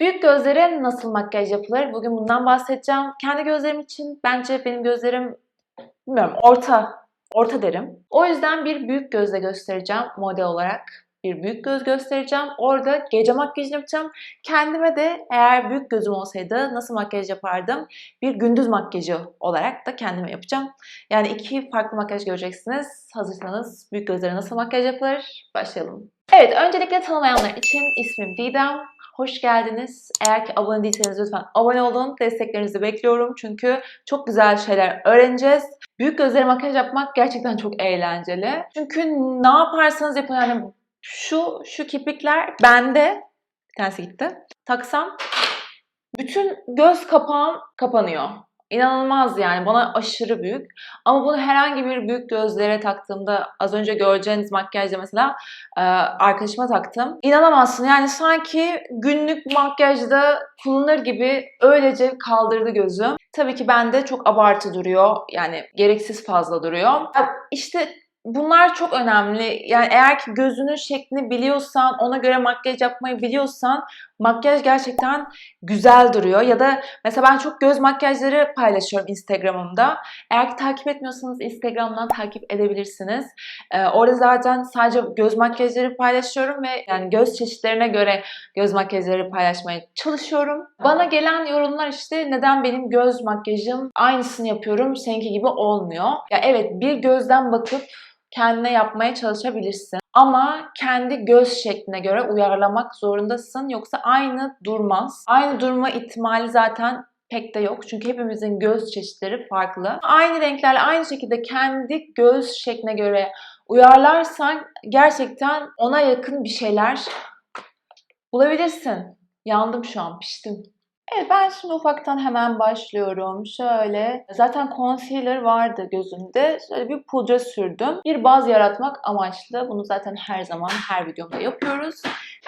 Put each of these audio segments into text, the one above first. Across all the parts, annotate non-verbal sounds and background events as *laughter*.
Büyük gözlere nasıl makyaj yapılır? Bugün bundan bahsedeceğim. Kendi gözlerim için bence benim gözlerim bilmiyorum orta orta derim. O yüzden bir büyük gözle göstereceğim model olarak. Bir büyük göz göstereceğim. Orada gece makyajını yapacağım. Kendime de eğer büyük gözüm olsaydı nasıl makyaj yapardım? Bir gündüz makyajı olarak da kendime yapacağım. Yani iki farklı makyaj göreceksiniz. Hazırsanız büyük gözlere nasıl makyaj yapılır? Başlayalım. Evet, öncelikle tanımayanlar için ismim Didem. Hoş geldiniz. Eğer ki abone değilseniz lütfen abone olun. Desteklerinizi bekliyorum çünkü çok güzel şeyler öğreneceğiz. Büyük gözlere makyaj yapmak gerçekten çok eğlenceli. Çünkü ne yaparsanız yapın yani şu şu kirpikler bende bir tanesi gitti. Taksam bütün göz kapağım kapanıyor. İnanılmaz yani bana aşırı büyük. Ama bunu herhangi bir büyük gözlere taktığımda az önce göreceğiniz makyajda mesela e, arkadaşıma taktım. İnanamazsın yani sanki günlük makyajda kullanır gibi öylece kaldırdı gözüm. Tabii ki bende çok abartı duruyor. Yani gereksiz fazla duruyor. Ya İşte bunlar çok önemli. Yani eğer ki gözünün şeklini biliyorsan, ona göre makyaj yapmayı biliyorsan makyaj gerçekten güzel duruyor. Ya da mesela ben çok göz makyajları paylaşıyorum Instagram'ımda. Eğer ki takip etmiyorsanız Instagram'dan takip edebilirsiniz. Ee, orada zaten sadece göz makyajları paylaşıyorum ve yani göz çeşitlerine göre göz makyajları paylaşmaya çalışıyorum. Bana gelen yorumlar işte neden benim göz makyajım aynısını yapıyorum, seninki gibi olmuyor. Ya evet bir gözden bakıp kendine yapmaya çalışabilirsin. Ama kendi göz şekline göre uyarlamak zorundasın. Yoksa aynı durmaz. Aynı durma ihtimali zaten pek de yok. Çünkü hepimizin göz çeşitleri farklı. Aynı renklerle aynı şekilde kendi göz şekline göre uyarlarsan gerçekten ona yakın bir şeyler bulabilirsin. Yandım şu an, piştim. Evet ben şimdi ufaktan hemen başlıyorum. Şöyle zaten concealer vardı gözümde. Şöyle bir pudra sürdüm. Bir baz yaratmak amaçlı. Bunu zaten her zaman her videomda yapıyoruz.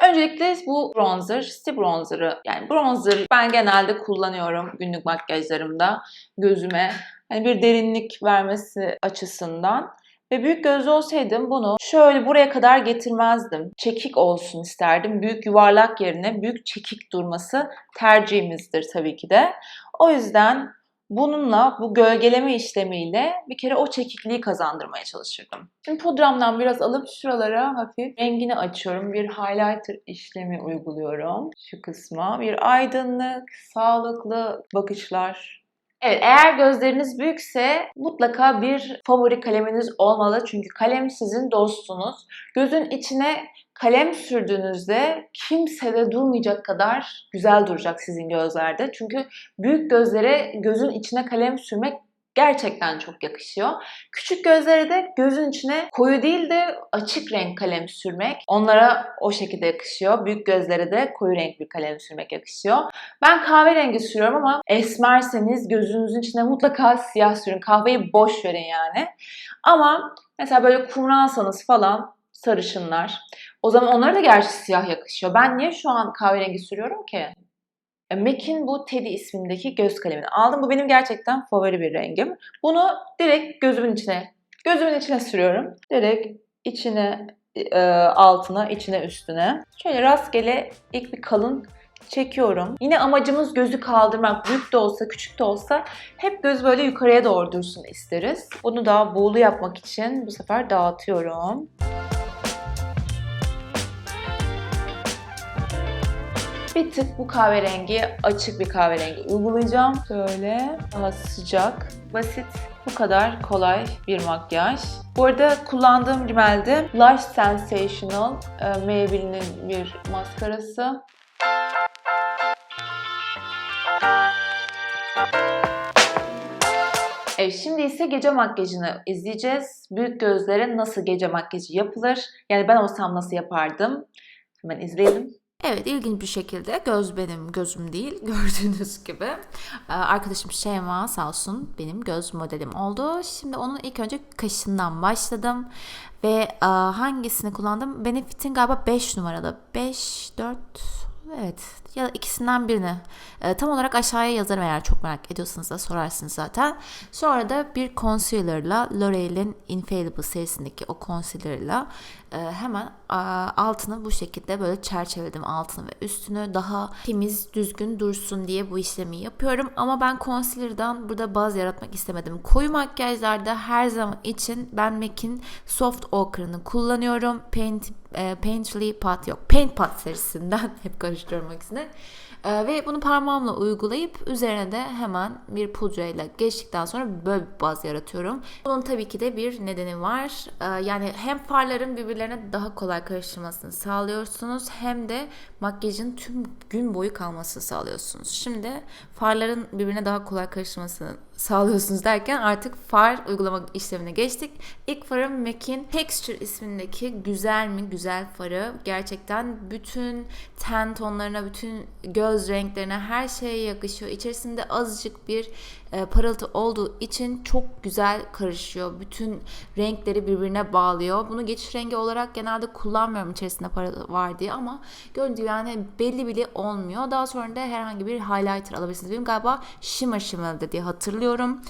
Öncelikle bu bronzer, City Bronzer'ı yani bronzer ben genelde kullanıyorum günlük makyajlarımda gözüme. Hani bir derinlik vermesi açısından. Ve büyük gözlü olsaydım bunu şöyle buraya kadar getirmezdim. Çekik olsun isterdim. Büyük yuvarlak yerine büyük çekik durması tercihimizdir tabii ki de. O yüzden bununla bu gölgeleme işlemiyle bir kere o çekikliği kazandırmaya çalışırdım. Şimdi pudramdan biraz alıp şuralara hafif rengini açıyorum. Bir highlighter işlemi uyguluyorum şu kısma. Bir aydınlık, sağlıklı bakışlar Evet, eğer gözleriniz büyükse mutlaka bir favori kaleminiz olmalı. Çünkü kalem sizin dostunuz. Gözün içine kalem sürdüğünüzde kimsede durmayacak kadar güzel duracak sizin gözlerde. Çünkü büyük gözlere gözün içine kalem sürmek gerçekten çok yakışıyor. Küçük gözlere de gözün içine koyu değil de açık renk kalem sürmek onlara o şekilde yakışıyor. Büyük gözlere de koyu renk bir kalem sürmek yakışıyor. Ben kahverengi sürüyorum ama esmerseniz gözünüzün içine mutlaka siyah sürün. Kahveyi boş verin yani. Ama mesela böyle kumralsanız falan sarışınlar. O zaman onlara da gerçi siyah yakışıyor. Ben niye şu an kahverengi sürüyorum ki? E, MAC'in bu Teddy ismindeki göz kalemini aldım. Bu benim gerçekten favori bir rengim. Bunu direkt gözümün içine, gözümün içine sürüyorum. Direkt içine, e, altına, içine, üstüne. Şöyle rastgele ilk bir kalın çekiyorum. Yine amacımız gözü kaldırmak. Büyük de olsa, küçük de olsa hep göz böyle yukarıya doğru dursun isteriz. Bunu da buğulu yapmak için bu sefer dağıtıyorum. Bir tık bu kahverengi, açık bir kahverengi uygulayacağım. Şöyle daha sıcak, basit, bu kadar kolay bir makyaj. Bu arada kullandığım rimel de Lush Sensational e, Maybelline'in bir maskarası. Evet, şimdi ise gece makyajını izleyeceğiz. Büyük gözlere nasıl gece makyajı yapılır? Yani ben olsam nasıl yapardım? Hemen izleyelim. Evet ilginç bir şekilde göz benim gözüm değil *laughs* gördüğünüz gibi. Ee, Arkadaşım Şeyma sağ olsun benim göz modelim oldu. Şimdi onun ilk önce kaşından başladım. Ve e, hangisini kullandım? Benefit'in galiba 5 numaralı. 5, 4, evet ya da ikisinden birini. E, tam olarak aşağıya yazarım eğer çok merak ediyorsanız da sorarsınız zaten. Sonra da bir concealer'la L'Oreal'in Infallible serisindeki o concealer'la hemen a, altını bu şekilde böyle çerçeveledim altını ve üstünü daha temiz, düzgün dursun diye bu işlemi yapıyorum. Ama ben concealer'dan burada baz yaratmak istemedim. Koyu makyajlarda her zaman için ben MAC'in Soft Ochre'ını kullanıyorum. Paint, e, Painterly Pot yok. Paint Pot serisinden *laughs* hep karıştırıyorum ikisini. Ee, ve bunu parmağımla uygulayıp üzerine de hemen bir pudrayla geçtikten sonra böyle bir baz yaratıyorum. Bunun tabii ki de bir nedeni var. Ee, yani hem farların birbirlerine daha kolay karıştırmasını sağlıyorsunuz hem de makyajın tüm gün boyu kalmasını sağlıyorsunuz. Şimdi farların birbirine daha kolay karıştırmasını sağlıyorsunuz derken artık far uygulama işlemine geçtik. İlk farım MAC'in Texture ismindeki güzel mi güzel farı. Gerçekten bütün ten tonlarına, bütün göz renklerine her şeye yakışıyor. İçerisinde azıcık bir e, parıltı olduğu için çok güzel karışıyor. Bütün renkleri birbirine bağlıyor. Bunu geçiş rengi olarak genelde kullanmıyorum içerisinde parıltı var diye ama gördüğünüz yani belli bile olmuyor. Daha sonra da herhangi bir highlighter alabilirsiniz. Benim galiba Shimmer Shimmer'dı diye hatırlıyorum.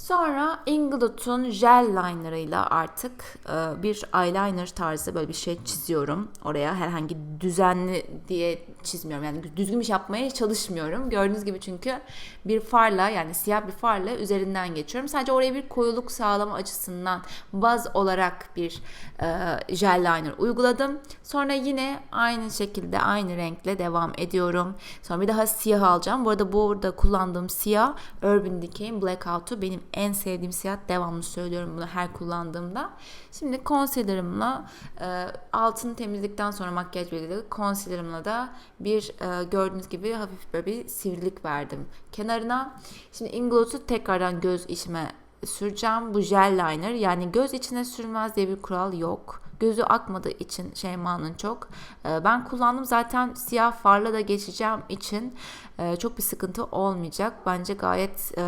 Sonra Inglewood'un gel liner'ıyla artık e, bir eyeliner tarzı böyle bir şey çiziyorum. Oraya herhangi düzenli diye çizmiyorum. Yani düzgün bir şey yapmaya çalışmıyorum. Gördüğünüz gibi çünkü bir farla yani siyah bir farla üzerinden geçiyorum. Sadece oraya bir koyuluk sağlama açısından baz olarak bir e, gel liner uyguladım. Sonra yine aynı şekilde aynı renkle devam ediyorum. Sonra bir daha siyah alacağım. Bu arada burada kullandığım siyah Urban Decay'in Blackout'u benim en sevdiğim siyah. Devamlı söylüyorum bunu her kullandığımda. Şimdi concealer'ımla e, altını temizledikten sonra makyaj belirli concealer'ımla da bir e, gördüğünüz gibi hafif böyle bir sivrilik verdim kenarına. Şimdi Ingloss'u tekrardan göz içime süreceğim. Bu gel liner yani göz içine sürmez diye bir kural yok. Gözü akmadığı için Şeyma'nın çok. E, ben kullandım zaten siyah farla da geçeceğim için e, çok bir sıkıntı olmayacak. Bence gayet e,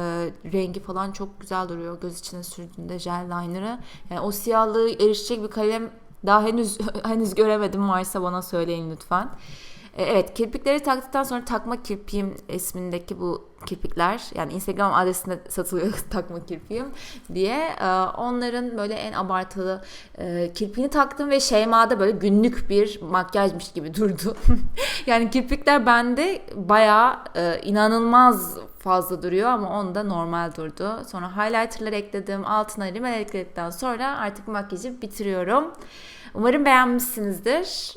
rengi falan çok güzel duruyor göz içine sürdüğünde gel liner'ı. Yani o siyahlığı erişecek bir kalem daha henüz *laughs* henüz göremedim varsa bana söyleyin lütfen. E, Evet kirpikleri taktıktan sonra takma kirpiğim ismindeki bu kirpikler yani Instagram adresinde *laughs* satılıyor *laughs* takma kirpiğim diye e, onların böyle en abartılı e, kirpiğini taktım ve Şeyma'da böyle günlük bir makyajmış gibi *laughs* durdu. yani kirpikler bende bayağı e, inanılmaz fazla duruyor ama onda normal durdu. Sonra highlighterlar ekledim, altına rimel ekledikten sonra artık makyajı bitiriyorum. Umarım beğenmişsinizdir.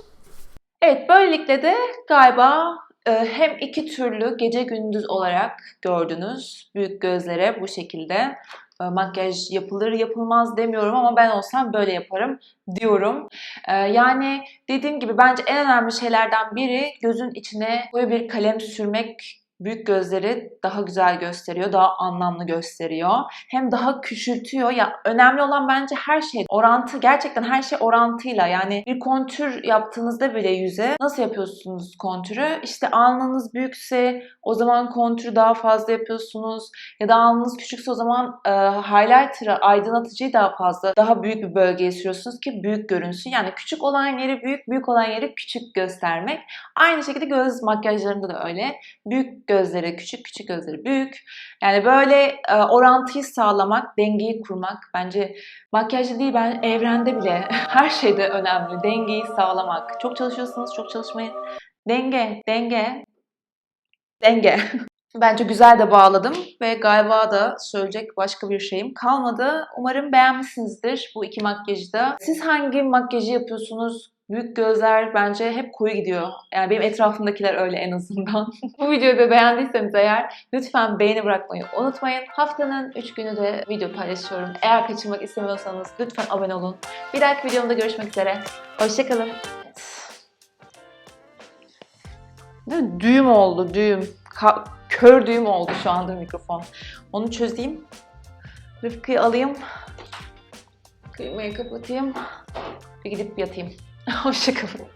Evet, böylelikle de galiba e, hem iki türlü gece gündüz olarak gördünüz. Büyük gözlere bu şekilde e, makyaj yapılır yapılmaz demiyorum ama ben olsam böyle yaparım diyorum. E, Yani dediğim gibi bence en önemli şeylerden biri gözün içine koyu bir kalem sürmek büyük gözleri daha güzel gösteriyor, daha anlamlı gösteriyor. Hem daha küçültüyor. Ya önemli olan bence her şey orantı. Gerçekten her şey orantıyla. Yani bir kontür yaptığınızda bile yüze nasıl yapıyorsunuz kontürü? İşte alnınız büyükse o zaman kontürü daha fazla yapıyorsunuz. Ya da alnınız küçükse o zaman e, highlighter'ı, aydınlatıcıyı daha fazla, daha büyük bir bölgeye sürüyorsunuz ki büyük görünsün. Yani küçük olan yeri büyük, büyük olan yeri küçük göstermek. Aynı şekilde göz makyajlarında da öyle. Büyük gözleri küçük, küçük gözleri büyük. Yani böyle e, orantıyı sağlamak, dengeyi kurmak bence makyajda değil ben evrende bile *laughs* her şeyde önemli. Dengeyi sağlamak. Çok çalışıyorsanız çok çalışmayın. Denge, denge, denge. *laughs* Bence güzel de bağladım ve galiba da söyleyecek başka bir şeyim kalmadı. Umarım beğenmişsinizdir bu iki makyajı da. Siz hangi makyajı yapıyorsunuz? Büyük gözler bence hep koyu gidiyor. Yani benim etrafımdakiler öyle en azından. *laughs* bu videoyu da beğendiyseniz eğer lütfen beğeni bırakmayı unutmayın. Haftanın 3 günü de video paylaşıyorum. Eğer kaçırmak istemiyorsanız lütfen abone olun. Bir dahaki videomda görüşmek üzere. Hoşçakalın. Mi? Düğüm oldu, düğüm. Ka- kör düğüm oldu şu anda mikrofon. Onu çözeyim. Rıfkı'yı alayım. Klimayı kapatayım. Bir gidip yatayım. Hoşçakalın.